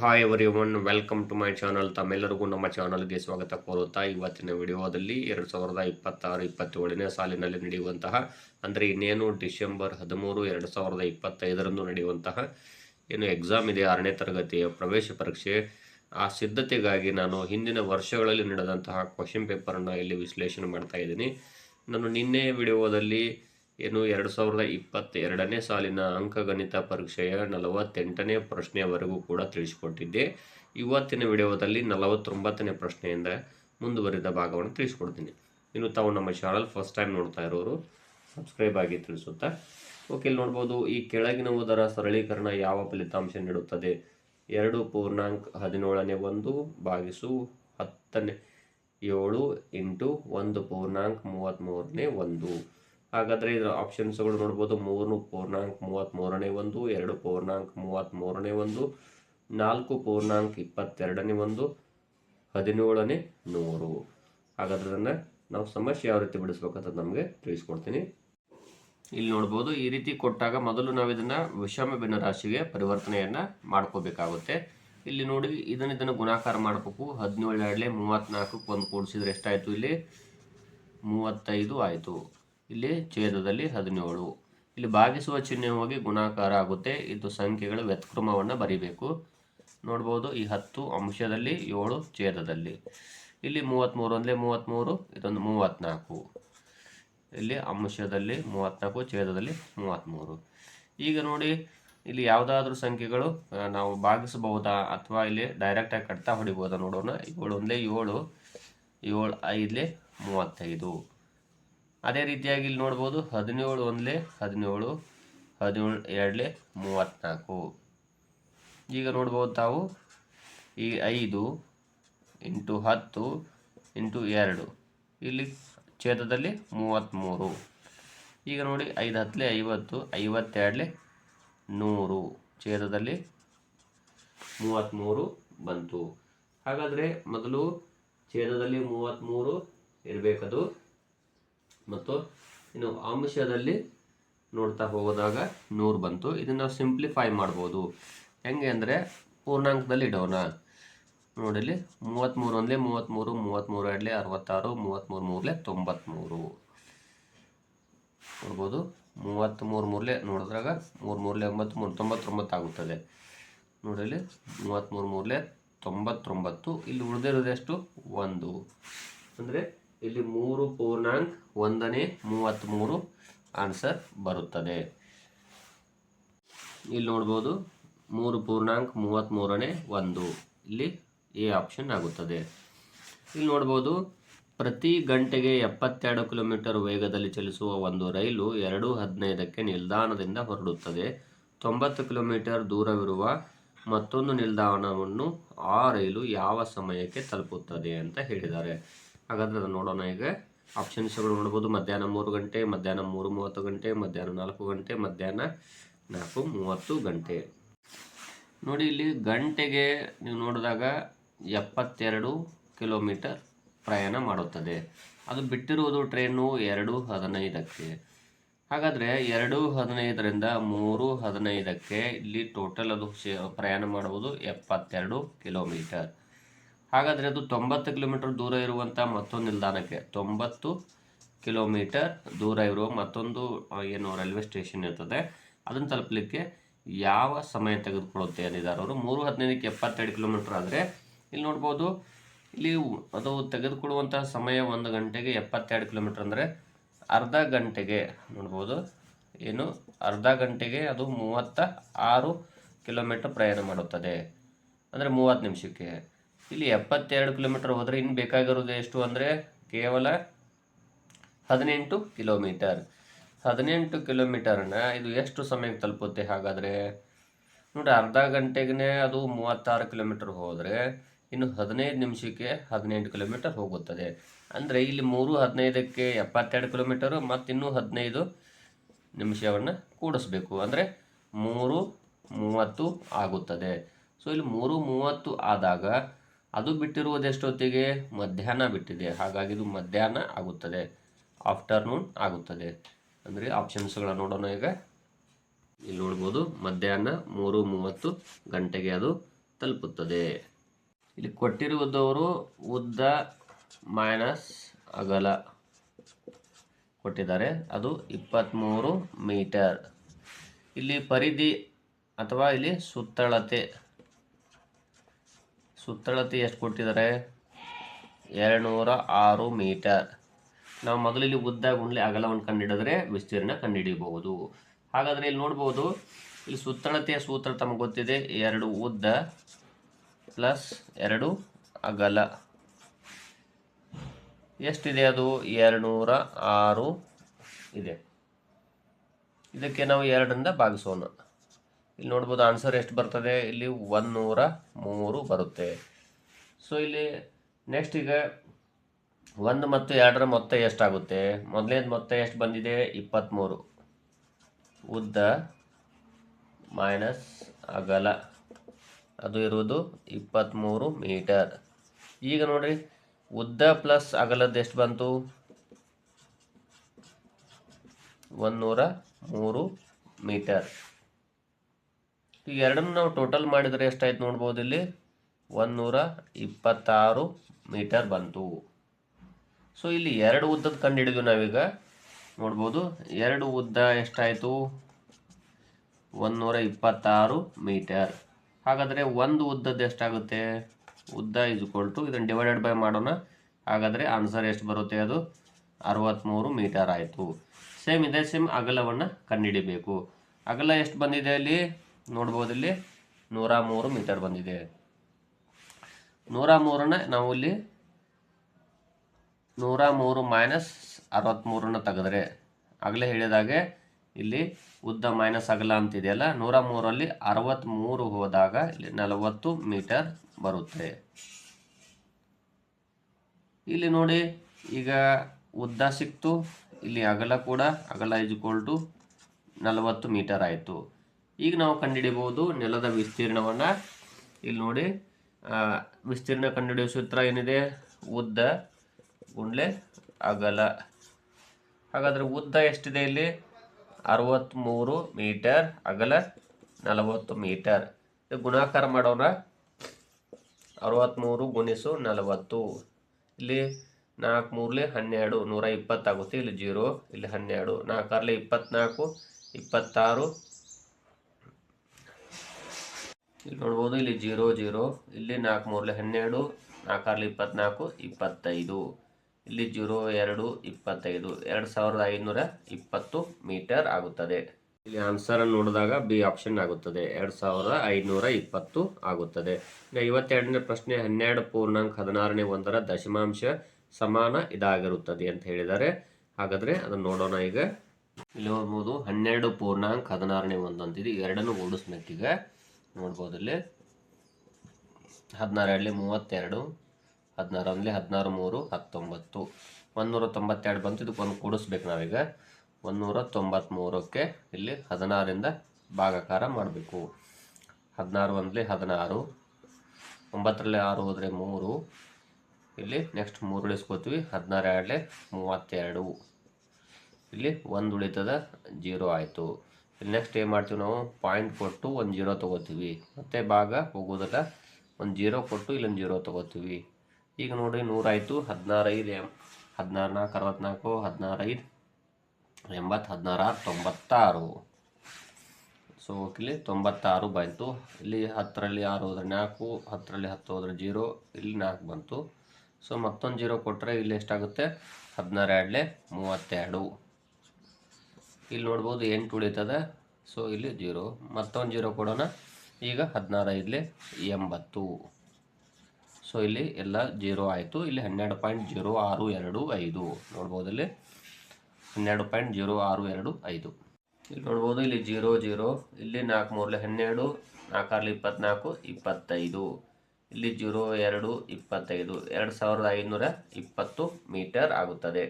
Hi everyone welcome to my channel ತಮ್ಮೆಲ್ಲರಿಗೂ ನಮ್ಮ ಚಾನಲ್ಗೆ ಸ್ವಾಗತ ಕೋರುತ್ತಾ ಇವತ್ತಿನ ವಿಡಿಯೋದಲ್ಲಿ ಎರಡು ಸಾವಿರದ ಇಪ್ಪತ್ತಾರು, ಇಪ್ಪತ್ತೇಳನೇ ಸಾಲಿನಲ್ಲಿ ನಡೆಯುವಂತಹ, ಅಂದರೆ ಇನ್ನೇನು ಡಿಸೆಂಬರ್ ಹದಿಮೂರು, ಎರಡು ಸಾವಿರದ ಇಪ್ಪತ್ತೈದರಂದು ನಡೆಯುವಂತಹ ಏನು ಎಕ್ಸಾಮ್ ಇದೆ, ಆರನೇ ತರಗತಿಯ ಪ್ರವೇಶ ಪರೀಕ್ಷೆ. ಆ ಸಿದ್ಧತೆಗಾಗಿ ನಾನು ಹಿಂದಿನ ವರ್ಷಗಳಲ್ಲಿ ನಡೆದಂತಹ ಕ್ವಶನ್ ಪೇಪರನ್ನು ಇಲ್ಲಿ ವಿಶ್ಲೇಷಣೆ ಮಾಡ್ತಾ ಇದ್ದೀನಿ. ನಾನು ನಿನ್ನೆ ವಿಡಿಯೋದಲ್ಲಿ ಏನು ಎರಡು ಸಾವಿರದ ಇಪ್ಪತ್ತೆರಡನೇ ಸಾಲಿನ ಅಂಕಗಣಿತ ಪರೀಕ್ಷೆಯ ನಲವತ್ತೆಂಟನೇ ಪ್ರಶ್ನೆಯವರೆಗೂ ಕೂಡ ತಿಳಿಸಿಕೊಟ್ಟಿದ್ದೆ. ಇವತ್ತಿನ ವಿಡಿಯೋದಲ್ಲಿ ನಲವತ್ತೊಂಬತ್ತನೇ ಪ್ರಶ್ನೆಯಿಂದ ಮುಂದುವರಿದ ಭಾಗವನ್ನು ತಿಳಿಸ್ಕೊಡ್ತೀನಿ. ಇನ್ನು ತಾವು ನಮ್ಮ ಚಾನಲ್ ಫಸ್ಟ್ ಟೈಮ್ ನೋಡ್ತಾ ಇರೋರು, ಸಬ್ಸ್ಕ್ರೈಬ್ ಆಗಿ ತಿಳಿಸುತ್ತಾ. ಓಕೆ, ಇಲ್ಲಿ ನೋಡ್ಬೋದು, ಈ ಕೆಳಗಿನವುದರ ಸರಳೀಕರಣ ಯಾವ ಫಲಿತಾಂಶ ನೀಡುತ್ತದೆ? ಎರಡು ಪೂರ್ಣಾಂಕ ಹದಿನೇಳನೇ ಒಂದು ಭಾಗಿಸು ಹತ್ತನೇ ಏಳು ಇಂಟು ಒಂದು ಪೂರ್ಣಾಂಕ ಮೂವತ್ತ್ಮೂರನೇ ಒಂದು. ಹಾಗಾದರೆ ಇದರ ಆಪ್ಷನ್ಸ್ಗಳು ನೋಡ್ಬೋದು. ಮೂರು ಪೂರ್ಣಾಂಕ ಮೂವತ್ತ್ಮೂರನೇ ಒಂದು, ಎರಡು ಪೂರ್ಣಾಂಕ ಮೂವತ್ತ್ಮೂರನೇ ಒಂದು, ನಾಲ್ಕು ಪೂರ್ಣಾಂಕ ಇಪ್ಪತ್ತೆರಡನೇ ಒಂದು, ಹದಿನೇಳನೇ ನೂರು. ಹಾಗಾದ್ರೆ ನಾವು ಸಮಸ್ಯೆ ಯಾವ ರೀತಿ ಬಿಡಿಸ್ಬೇಕಂತ ನಮಗೆ ತಿಳಿಸ್ಕೊಡ್ತೀನಿ. ಇಲ್ಲಿ ನೋಡ್ಬೋದು, ಈ ರೀತಿ ಕೊಟ್ಟಾಗ ಮೊದಲು ನಾವು ಇದನ್ನು ವಿಷಮ ಭಿನ್ನರಾಶಿಗೆ ಪರಿವರ್ತನೆಯನ್ನು ಮಾಡ್ಕೋಬೇಕಾಗುತ್ತೆ. ಇಲ್ಲಿ ನೋಡಿ, ಇದನ್ನು ಇದನ್ನು ಗುಣಾಕಾರ ಮಾಡಬೇಕು. ಹದಿನೇಳು ಎರಡಲೆ ಮೂವತ್ತ್ನಾಲ್ಕಕ್ಕೆ ಒಂದು ಕೂಡಿಸಿದ್ರೆ ಎಷ್ಟಾಯಿತು ಇಲ್ಲಿ? ಮೂವತ್ತೈದು ಆಯಿತು. ಇಲ್ಲಿ ಛೇದದಲ್ಲಿ ಹದಿನೇಳು. ಇಲ್ಲಿ ಭಾಗಿಸುವ ಚಿಹ್ನೆ ಹೋಗಿ ಗುಣಾಕಾರ ಆಗುತ್ತೆ. ಇದು ಸಂಖ್ಯೆಗಳ ವ್ಯತ್ಕ್ರಮವನ್ನು ಬರಿಬೇಕು. ನೋಡ್ಬೋದು ಈ ಹತ್ತು ಅಂಶದಲ್ಲಿ ಏಳು ಛೇದದಲ್ಲಿ. ಇಲ್ಲಿ ಮೂವತ್ತ್ಮೂರು ಅಂದರೆ ಮೂವತ್ತ್ಮೂರು ಇದೊಂದು ಮೂವತ್ತ್ನಾಲ್ಕು ಇಲ್ಲಿ ಅಂಶದಲ್ಲಿ ಮೂವತ್ತ್ನಾಲ್ಕು ಛೇದದಲ್ಲಿ ಮೂವತ್ತ್ಮೂರು ಈಗ ನೋಡಿ, ಇಲ್ಲಿ ಯಾವುದಾದ್ರೂ ಸಂಖ್ಯೆಗಳು ನಾವು ಭಾಗಿಸಬಹುದಾ ಅಥವಾ ಇಲ್ಲಿ ಡೈರೆಕ್ಟಾಗಿ ಕಟ್ತಾ ಹೊಡಿಬೋದಾ ನೋಡೋಣ. ಏಳು ಅಂದರೆ ಏಳು ಏಳು ಐದಲೇ ಮೂವತ್ತೈದು. ಅದೇ ರೀತಿಯಾಗಿ ಇಲ್ಲಿ ನೋಡ್ಬೋದು ಹದಿನೇಳು ಒಂದಲೇ ಹದಿನೇಳು ಹದಿನೇಳು ಎರಡಲೇ ಮೂವತ್ತ್ನಾಲ್ಕು ಈಗ ನೋಡ್ಬೋದು ತಾವು ಈ ಐದು ಇಂಟು ಹತ್ತು ಇಂಟು ಎರಡು. ಇಲ್ಲಿ ಛೇದದಲ್ಲಿ ಮೂವತ್ತ್ಮೂರು ಈಗ ನೋಡಿ ಐದು ಹತ್ತಲೇ ಐವತ್ತು, ಐವತ್ತೆರಡಲೇ ನೂರು. ಛೇದದಲ್ಲಿ ಮೂವತ್ತ್ಮೂರು ಬಂತು. ಹಾಗಾದರೆ ಮೊದಲು ಛೇದದಲ್ಲಿ ಮೂವತ್ತ್ಮೂರು ಇರಬೇಕದು. ಮತ್ತು ಇನ್ನು ಅಂಶದಲ್ಲಿ ನೋಡ್ತಾ ಹೋಗೋದಾಗ ನೂರು ಬಂತು. ಇದನ್ನು ನಾವು ಸಿಂಪ್ಲಿಫೈ ಮಾಡ್ಬೋದು. ಹೆಂಗೆ ಅಂದರೆ ಪೂರ್ಣಾಂಕದಲ್ಲಿ ಇಡೋಣ ನೋಡಿಲ್ಲಿ ಮೂವತ್ತ್ಮೂರು ಒಂದಲೇ ಮೂವತ್ತ್ಮೂರು ಮೂವತ್ತ್ಮೂರು ಎರಡಲೇ ಅರವತ್ತಾರು ಮೂವತ್ತ್ಮೂರು ಮೂರಲೇ ತೊಂಬತ್ತ್ಮೂರು ನೋಡ್ಬೋದು. ಮೂವತ್ತ್ಮೂರು ಮೂರಲೆ ನೋಡಿದ್ರಾಗ ಮೂರು ಮೂರಲೇ ಒಂಬತ್ತು ಮೂರು ತೊಂಬತ್ತೊಂಬತ್ತು ಆಗುತ್ತದೆ. ನೋಡಿಲ್ಲಿ ಮೂವತ್ತ್ಮೂರು ಮೂರಲೆ ತೊಂಬತ್ತೊಂಬತ್ತು. ಇಲ್ಲಿ ಉಳಿದಿರೋದೆಷ್ಟು ಒಂದು. ಅಂದರೆ ಇಲ್ಲಿ ಮೂರು ಪೂರ್ಣಾಂಕ, ಒಂದನೇ ಮೂವತ್ತ್ಮೂರು ಆನ್ಸರ್ ಬರುತ್ತದೆ. ಇಲ್ಲಿ ನೋಡ್ಬೋದು, ಮೂರು ಪೂರ್ಣಾಂಕ ಮೂವತ್ತ್ಮೂರನೇ ಒಂದು. ಇಲ್ಲಿ ಎ ಆಪ್ಷನ್ ಆಗುತ್ತದೆ. ಇಲ್ಲಿ ನೋಡ್ಬೋದು, ಪ್ರತಿ ಗಂಟೆಗೆ ಎಪ್ಪತ್ತೆರಡು ಕಿಲೋಮೀಟರ್ ವೇಗದಲ್ಲಿ ಚಲಿಸುವ ಒಂದು ರೈಲು ಎರಡು ಹದಿನೈದಕ್ಕೆ ನಿಲ್ದಾಣದಿಂದ ಹೊರಡುತ್ತದೆ. ತೊಂಬತ್ತು ಕಿಲೋಮೀಟರ್ ದೂರವಿರುವ ಮತ್ತೊಂದು ನಿಲ್ದಾಣವನ್ನು ಆ ರೈಲು ಯಾವ ಸಮಯಕ್ಕೆ ತಲುಪುತ್ತದೆ ಅಂತ ಹೇಳಿದ್ದಾರೆ. ಹಾಗಾದ್ರೆ ಅದನ್ನು ನೋಡೋಣ ಈಗ. ಆಪ್ಷನ್ಸ್ಗಳು ನೋಡ್ಬೋದು ಮಧ್ಯಾಹ್ನ ಮೂರು ಗಂಟೆ, ಮಧ್ಯಾಹ್ನ ಮೂರು ಮೂವತ್ತು ಗಂಟೆ, ಮಧ್ಯಾಹ್ನ ನಾಲ್ಕು ಗಂಟೆ, ಮಧ್ಯಾಹ್ನ ನಾಲ್ಕು ಮೂವತ್ತು ಗಂಟೆ. ನೋಡಿ ಇಲ್ಲಿ ಗಂಟೆಗೆ ನೀವು ನೋಡಿದಾಗ ಎಪ್ಪತ್ತೆರಡು ಕಿಲೋಮೀಟರ್ ಪ್ರಯಾಣ ಮಾಡುತ್ತದೆ. ಅದು ಬಿಟ್ಟಿರುವುದು ಟ್ರೈನು ಎರಡು ಹದಿನೈದಕ್ಕೆ. ಹಾಗಾದರೆ ಎರಡು ಹದಿನೈದರಿಂದ ಮೂರು ಹದಿನೈದಕ್ಕೆ ಇಲ್ಲಿ ಟೋಟಲ್ ಅದು ಪ್ರಯಾಣ ಮಾಡುವುದು ಎಪ್ಪತ್ತೆರಡು ಕಿಲೋಮೀಟರ್. ಹಾಗಾದರೆ ಅದು ತೊಂಬತ್ತು ಕಿಲೋಮೀಟರ್ ದೂರ ಇರುವಂಥ ಮತ್ತೊಂದು ನಿಲ್ದಾಣಕ್ಕೆ. ತೊಂಬತ್ತು ಕಿಲೋಮೀಟರ್ ದೂರ ಇರುವ ಮತ್ತೊಂದು ಏನು ರೈಲ್ವೆ ಸ್ಟೇಷನ್ ಇರ್ತದೆ. ಅದನ್ನು ತಲುಪಲಿಕ್ಕೆ ಯಾವ ಸಮಯ ತೆಗೆದುಕೊಳ್ಳುತ್ತೆ ಅಂದಿದ್ದಾರೆ ಅವರು? ಮೂರು ಹದಿನೈದಕ್ಕೆ ಎಪ್ಪತ್ತೆರಡು ಕಿಲೋಮೀಟರ್ ಆದರೆ ಇಲ್ಲಿ ನೋಡ್ಬೋದು, ಇಲ್ಲಿ ಅದು ತೆಗೆದುಕೊಳ್ಳುವಂಥ ಸಮಯ ಒಂದು ಗಂಟೆಗೆ ಎಪ್ಪತ್ತೆರಡು ಕಿಲೋಮೀಟರ್ ಅಂದರೆ ಅರ್ಧ ಗಂಟೆಗೆ ನೋಡ್ಬೋದು. ಏನು? ಅರ್ಧ ಗಂಟೆಗೆ ಅದು ಮೂವತ್ತ ಆರು ಕಿಲೋಮೀಟರ್ ಪ್ರಯಾಣ ಮಾಡುತ್ತದೆ. ಅಂದರೆ ಮೂವತ್ತು ನಿಮಿಷಕ್ಕೆ. ಇಲ್ಲಿ ಎಪ್ಪತ್ತೆರಡು ಕಿಲೋಮೀಟರ್ ಹೋದರೆ ಇನ್ನು ಬೇಕಾಗಿರೋದು ಎಷ್ಟು ಅಂದರೆ ಕೇವಲ ಹದಿನೆಂಟು ಕಿಲೋಮೀಟರ್. ಹದಿನೆಂಟು ಕಿಲೋಮೀಟರ್ನ ಇದು ಎಷ್ಟು ಸಮಯಕ್ಕೆ ತಲುಪುತ್ತೆ ಹಾಗಾದರೆ? ನೋಡಿ, ಅರ್ಧ ಗಂಟೆಗೆ ಅದು ಮೂವತ್ತಾರು ಕಿಲೋಮೀಟರ್ ಹೋದರೆ ಇನ್ನು ಹದಿನೈದು ನಿಮಿಷಕ್ಕೆ ಹದಿನೆಂಟು ಕಿಲೋಮೀಟರ್ ಹೋಗುತ್ತದೆ. ಅಂದರೆ ಇಲ್ಲಿ ಮೂರು ಹದಿನೈದಕ್ಕೆ ಎಪ್ಪತ್ತೆರಡು ಕಿಲೋಮೀಟರು ಮತ್ತು ಇನ್ನೂ ಹದಿನೈದು ನಿಮಿಷವನ್ನು ಕೂಡಿಸ್ಬೇಕು. ಅಂದರೆ ಮೂರು ಮೂವತ್ತು ಆಗುತ್ತದೆ. ಸೊ ಇಲ್ಲಿ ಮೂರು ಮೂವತ್ತು ಆದಾಗ ಅದು ಬಿಟ್ಟಿರುವುದೆಷ್ಟೊತ್ತಿಗೆ? ಮಧ್ಯಾಹ್ನ ಬಿಟ್ಟಿದೆ. ಹಾಗಾಗಿ ಇದು ಮಧ್ಯಾಹ್ನ ಆಗುತ್ತದೆ. ಆಫ್ಟರ್ನೂನ್ ಆಗುತ್ತದೆ. ಅಂದರೆ ಆಪ್ಷನ್ಸ್ಗಳ ನೋಡೋಣ ಈಗ. ಇಲ್ಲಿ ನೋಡ್ಬೋದು, ಮಧ್ಯಾಹ್ನ ಮೂರು ಮೂವತ್ತು ಗಂಟೆಗೆ ಅದು ತಲುಪುತ್ತದೆ. ಇಲ್ಲಿ ಕೊಟ್ಟಿರುವುದವರು ಉದ್ದ ಮೈನಸ್ ಅಗಲ ಕೊಟ್ಟಿದ್ದಾರೆ. ಅದು ಇಪ್ಪತ್ತ್ಮೂರು ಮೀಟರ್. ಇಲ್ಲಿ ಪರಿಧಿ ಅಥವಾ ಇಲ್ಲಿ ಸುತ್ತಳತೆ ಸುತ್ತಳತೆ ಎಷ್ಟು ಕೊಟ್ಟಿದ್ದಾರೆ ಎರಡುನೂರ ಆರು ಮೀಟರ್. ನಾವು ಮೊದಲು ಇಲ್ಲಿ ಉದ್ದ ಗುಂಡ್ಲಿ ಅಗಲವನ್ನು ಕಂಡುಹಿಡಿದ್ರೆ ವಿಸ್ತೀರ್ಣ ಕಂಡುಹಿಡಿಯಬಹುದು ಹಾಗಾದರೆ ಇಲ್ಲಿ ನೋಡ್ಬೋದು, ಇಲ್ಲಿ ಸುತ್ತಳತೆಯ ಸೂತ್ರ ತಮಗೆ ಗೊತ್ತಿದೆ, ಎರಡು ಉದ್ದ ಪ್ಲಸ್ ಎರಡು ಅಗಲ. ಎಷ್ಟಿದೆ ಅದು? ಎರಡುನೂರ ಆರು ಇದೆ. ಇದಕ್ಕೆ ನಾವು ಎರಡರಿಂದ ಭಾಗಿಸೋಣ. ಇಲ್ಲಿ ನೋಡ್ಬೋದು ಆನ್ಸರ್ ಎಷ್ಟು ಬರ್ತದೆ? ಇಲ್ಲಿ ಒಂದುನೂರ ಮೂರು ಬರುತ್ತೆ. ಸೊ ಇಲ್ಲಿ ನೆಕ್ಸ್ಟ್ ಈಗ ಒಂದು ಮತ್ತು ಎರಡರ ಮೊತ್ತ ಎಷ್ಟಾಗುತ್ತೆ? ಮೊದಲನೇದು ಮೊತ್ತ ಎಷ್ಟು ಬಂದಿದೆ? ಇಪ್ಪತ್ತ್ಮೂರು ಉದ್ದ ಮೈನಸ್ ಅಗಲ. ಅದು ಇರುವುದು ಇಪ್ಪತ್ತ್ಮೂರು ಮೀಟರ್ ಈಗ ನೋಡಿರಿ, ಉದ್ದ ಪ್ಲಸ್ ಅಗಲದ್ದು ಎಷ್ಟು ಬಂತು? ಒಂದೂರ ಮೂರು ಮೀಟರ್ ಈಗ ಎರಡನ್ನು ನಾವು ಟೋಟಲ್ ಮಾಡಿದರೆ ಎಷ್ಟಾಯ್ತು ನೋಡ್ಬೋದು ಇಲ್ಲಿ? ಒಂದೂರ ಇಪ್ಪತ್ತಾರು ಮೀಟರ್ ಬಂತು. ಸೊ ಇಲ್ಲಿ ಎರಡು ಉದ್ದದ ಕಂಡು ಹಿಡಿದ್ವಿ ನಾವೀಗ. ನೋಡ್ಬೋದು, ಎರಡು ಉದ್ದ ಎಷ್ಟಾಯಿತು? ಒಂದೂರ ಇಪ್ಪತ್ತಾರು ಮೀಟರ್ ಹಾಗಾದರೆ ಒಂದು ಉದ್ದದ್ದು ಎಷ್ಟಾಗುತ್ತೆ? ಉದ್ದ ಇಸ್ಕೊಲ್ ಟು ಇದನ್ನು ಡಿವೈಡೆಡ್ ಬೈ ಮಾಡೋಣ. ಹಾಗಾದರೆ ಆನ್ಸರ್ ಎಷ್ಟು ಬರುತ್ತೆ ಅದು? ಅರವತ್ತ್ಮೂರು ಮೀಟರ್ ಆಯಿತು. ಸೇಮ್ ಇದೆ ಸೇಮ್ ಅಗಲವನ್ನು ಕಂಡುಹಿಡಿಬೇಕು. ಅಗಲ ಎಷ್ಟು ಬಂದಿದೆ ಅಲ್ಲಿ? ನೋಡ್ಬೋದು ಇಲ್ಲಿ ನೂರ ಮೂರು ಮೀಟರ್ ಬಂದಿದೆ. ನೂರ ಮೂರನ್ನ ನಾವು ಇಲ್ಲಿ ನೂರ ಮೂರು ಮೈನಸ್ ಅರವತ್ತ್ಮೂರನ್ನ ತೆಗೆದ್ರೆ. ಆಗಲೇ ಹೇಳಿದಾಗೆ ಇಲ್ಲಿ ಉದ್ದ ಮೈನಸ್ ಅಗಲ ಅಂತಿದೆಯಲ್ಲ, ನೂರ ಮೂರಲ್ಲಿ ಅರವತ್ತ್ಮೂರು ಹೋದಾಗ ಇಲ್ಲಿ ನಲವತ್ತು ಮೀಟರ್ ಬರುತ್ತೆ. ಇಲ್ಲಿ ನೋಡಿ, ಈಗ ಉದ್ದ ಸಿಕ್ತು, ಇಲ್ಲಿ ಅಗಲ ಕೂಡ, ಅಗಲ ಇಜ್ಕೊಲ್ ನಲವತ್ತು ಮೀಟರ್ ಆಯಿತು. ಈಗ ನಾವು ಕಂಡುಹಿಡಿಯಬಹುದು ನೆಲದ ವಿಸ್ತೀರ್ಣವನ್ನು. ಇಲ್ಲಿ ನೋಡಿ ವಿಸ್ತೀರ್ಣ ಕಂಡುಹಿಡಿಯುವ ಸೂತ್ರ ಏನಿದೆ? ಉದ್ದ, ಗುಂಡ್ಲೆ, ಅಗಲ. ಹಾಗಾದರೆ ಉದ್ದ ಎಷ್ಟಿದೆ ಇಲ್ಲಿ? ಅರವತ್ತ್ಮೂರು ಮೀಟರ್, ಅಗಲ ನಲವತ್ತು ಮೀಟರ್. ಗುಣಾಕಾರ ಮಾಡೋಣ. ಅರವತ್ತ್ಮೂರು ಗುಣಿಸು ನಲವತ್ತು. ಇಲ್ಲಿ ನಾಲ್ಕು ಮೂರಲೆ ಹನ್ನೆರಡು, ನೂರ ಇಪ್ಪತ್ತಾಗುತ್ತೆ. ಇಲ್ಲಿ ಜೀರೋ, ಇಲ್ಲಿ ಹನ್ನೆರಡು. ನಾಲ್ಕಾರ್ಲೆ ಇಪ್ಪತ್ನಾಲ್ಕು, ಇಪ್ಪತ್ತಾರು ಇಲ್ಲಿ ನೋಡ್ಬೋದು, ಇಲ್ಲಿ ಜೀರೋ ಜೀರೋ, ಇಲ್ಲಿ ನಾಲ್ಕು ಮೂರಲೆ ಹನ್ನೆರಡು ನಾಲ್ಕಾರ್ಲೆ ಇಪ್ಪತ್ನಾಲ್ಕು, ಇಪ್ಪತ್ತೈದು. ಇಲ್ಲಿ ಜೀರೋ ಎರಡು, ಇಪ್ಪತ್ತೈದು. ಎರಡು ಸಾವಿರದ ಐನೂರ ಇಪ್ಪತ್ತು ಮೀಟರ್ ಆಗುತ್ತದೆ. ಇಲ್ಲಿ ಆನ್ಸರ್ ಅನ್ನು ನೋಡಿದಾಗ ಬಿ ಆಪ್ಷನ್ ಆಗುತ್ತದೆ. ಎರಡು ಸಾವಿರದ ಐನೂರ ಇಪ್ಪತ್ತು ಆಗುತ್ತದೆ. ಈಗ ಐವತ್ತೆರಡನೇ ಪ್ರಶ್ನೆ, ಹನ್ನೆರಡು ಪೂರ್ಣಾಂಕ ಹದಿನಾರನೇ ಒಂದರ ದಶಮಾಂಶ ಸಮಾನ ಇದಾಗಿರುತ್ತದೆ ಅಂತ ಹೇಳಿದ್ದಾರೆ. ಹಾಗಾದರೆ ಅದನ್ನು ನೋಡೋಣ ಈಗ. ಇಲ್ಲಿ ನೋಡ್ಬೋದು, ಹನ್ನೆರಡು ಪೂರ್ಣಾಂಕ ಹದಿನಾರನೇ ಒಂದು ಅಂತಿದೆ ಎರಡನ್ನು ಓಡಿಸ್ಬೇಕೀಗ. ನೋಡ್ಬೋದು ಇಲ್ಲಿ ಹದಿನಾರು ಎರಡಲಿ ಮೂವತ್ತೆರಡು ಹದಿನಾರಲ್ಲಿ ಹದಿನಾರು ಮೂರು, ಹತ್ತೊಂಬತ್ತು. ಒಂದುನೂರ ತೊಂಬತ್ತೆರಡು ಬಂತು ಇದಕ್ಕೆ ಒಂದು ಕೂಡಿಸ್ಬೇಕು ನಾವೀಗ. ಒಂದುನೂರ ತೊಂಬತ್ತ್ಮೂರಕ್ಕೆ ಇಲ್ಲಿ ಹದಿನಾರಿಂದ ಭಾಗಾಕಾರ ಮಾಡಬೇಕು. ಹದಿನಾರು ಒಂದಲಿ ಹದಿನಾರು, ಒಂಬತ್ತರಲ್ಲಿ ಆರು ಹೋದರೆ ಮೂರು. ಇಲ್ಲಿ ನೆಕ್ಸ್ಟ್ ಮೂರು ಉಳಿಸ್ಕೋತೀವಿ, ಹದಿನಾರು ಎರಡಲೆ ಮೂವತ್ತೆರಡು. ಇಲ್ಲಿ ಒಂದು ಉಳಿತದ, ಜೀರೋ ಆಯಿತು. ನೆಕ್ಸ್ಟ್ ಏನು ಮಾಡ್ತೀವಿ ನಾವು? ಪಾಯಿಂಟ್ ಕೊಟ್ಟು ಒಂದು ಜೀರೋ ತೊಗೋತೀವಿ. ಮತ್ತು ಭಾಗ ಹೋಗೋದಲ್ಲ, ಒಂದು ಜೀರೋ ಕೊಟ್ಟು ಇಲ್ಲೊಂದು ಜೀರೋ ತೊಗೋತೀವಿ. ಈಗ ನೋಡಿ ನೂರಾಯಿತು ಹದಿನಾರು ಐದು ಎಂ ಹದಿನಾರು ನಾಲ್ಕು ಅರವತ್ನಾಲ್ಕು ಹದಿನಾರು ಐದು ಎಂಬತ್ತು ಹದಿನಾರು ಆರು ತೊಂಬತ್ತಾರು. ಸೊ ಇಲ್ಲಿ ತೊಂಬತ್ತಾರು ಬಂತು. ಇಲ್ಲಿ ಹತ್ತರಲ್ಲಿ ಆರು ಹೋದರೆ ನಾಲ್ಕು, ಹತ್ತರಲ್ಲಿ ಹತ್ತು ಹೋದರೆ ಜೀರೋ ಇಲ್ಲಿ ನಾಲ್ಕು ಬಂತು. ಸೊ ಮತ್ತೊಂದು ಜೀರೋ ಕೊಟ್ಟರೆ ಇಲ್ಲಿ ಎಷ್ಟಾಗುತ್ತೆ? ಹದಿನಾರು ಎರಡಲೆ ಮೂವತ್ತೆರಡು. ಇಲ್ಲಿ ನೋಡ್ಬೋದು ಎಂಟು ಉಳಿತದೆ ಸೊ ಇಲ್ಲಿ ಜೀರೋ ಮತ್ತೊಂದು ಜೀರೋ ಕೊಡೋಣ. ಈಗ ಹದಿನಾರು ಇಲ್ಲಿ ಎಂಬತ್ತು. ಸೊ ಇಲ್ಲಿ ಎಲ್ಲ ಜೀರೋ ಆಯಿತು. ಇಲ್ಲಿ ಹನ್ನೆರಡು ಪಾಯಿಂಟ್ ಜೀರೋ ಆರು ಎರಡು ಐದು. ನೋಡ್ಬೋದು ಇಲ್ಲಿ. ಹನ್ನೆರಡು ಪಾಯಿಂಟ್ ಜೀರೋ ಆರು ಎರಡು ಐದು. ಇಲ್ಲಿ ನೋಡ್ಬೋದು ಇಲ್ಲಿ ಜೀರೋ ಜೀರೋ ಇಲ್ಲಿ ನಾಲ್ಕು ಮೂರಲೆ ಹನ್ನೆರಡು. ನಾಲ್ಕಾರಲ್ಲಿ ಇಪ್ಪತ್ನಾಲ್ಕು, ಇಪ್ಪತ್ತೈದು. ಇಲ್ಲಿ ಜೀರೋ ಎರಡು, ಇಪ್ಪತ್ತೈದು. ಎರಡು ಸಾವಿರದ ಐನೂರ ಇಪ್ಪತ್ತು ಮೀಟರ್ ಆಗುತ್ತದೆ.